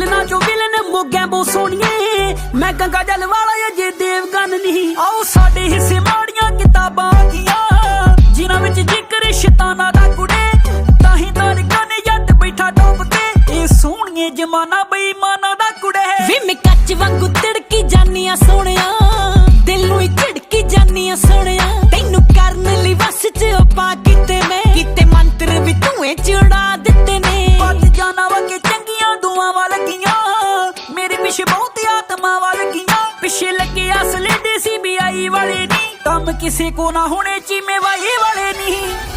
ਨਾ ਜੋ ਵਿਲਨ ਮੋਗਿਆਂ ਬੋ ਸੋਣੀਏ ਮੈਂ ਗੰਗਾ ਜਲ ਵਾਲਾ ਅਜੇ ਦੇਵਗਨ ਨਹੀਂ। ਆਓ ਸਾਡੇ ਹਿੱਸੇ ਮਾੜੀਆਂ ਕਿਤਾਬਾਂ ਆਗੀਆਂ ਜਿਨ੍ਹਾਂ ਵਿੱਚ ਜ਼ਿਕਰ ਸ਼ੈਤਾਨਾਂ ਦਾ ਕੁੜੇ ਤਾਂ ਹੀ ਤਾਰਿਕਾਂ ਨੇ ਜੱਟ ਬੈਠਾ ਡੋਬ ਕੇ ਇਹ ਸੋਹਣੀਏ ਜਮਾਨਾ ਬੇਈਮਾਨਾਂ ਦਾ ਕੁੜੇ ਵੇ ਮੈਂ ਕੱਚ ਵਾਂਗੂ ਤੜਕੀ ਜਾਨੀ ਆ ਸੋਹਣਿਆ। ਦਿਲ ਨੂੰ ਹੀ ਝੜਕੀ ਜਾਨੀ ਆ ਸੋਹਣਿਆ। ਤੈਨੂੰ ਕਰਨ ਲਈ ਵਸ ਚ ਪਾ ਕਿਤੇ ਮੈਂ। ਕਿਤੇ ਮੰਤਰ ਵੀ ਧੂਏ ਚੜਾ ਦਿੱਤੇ ਨੇ। ਪੱਤ ਜਾਣਾ ਮੇਰੇ ਪਿੱਛੇ ਬਹੁਤ ਆਤਮਾਵਾਂ ਲੱਗੀਆਂ ਪਿੱਛੇ ਲੱਗੇ ਅਸਲੇ ਦੇ ਸੀਬੀਆਈ ਵਾਲੇ ਨਹੀਂ ਕੰਮ ਕਿਸੇ ਕੋ ਨਾ ਹੋਣੇ ਚੀਮੇ ਵਾਲੇ ਨਹੀਂ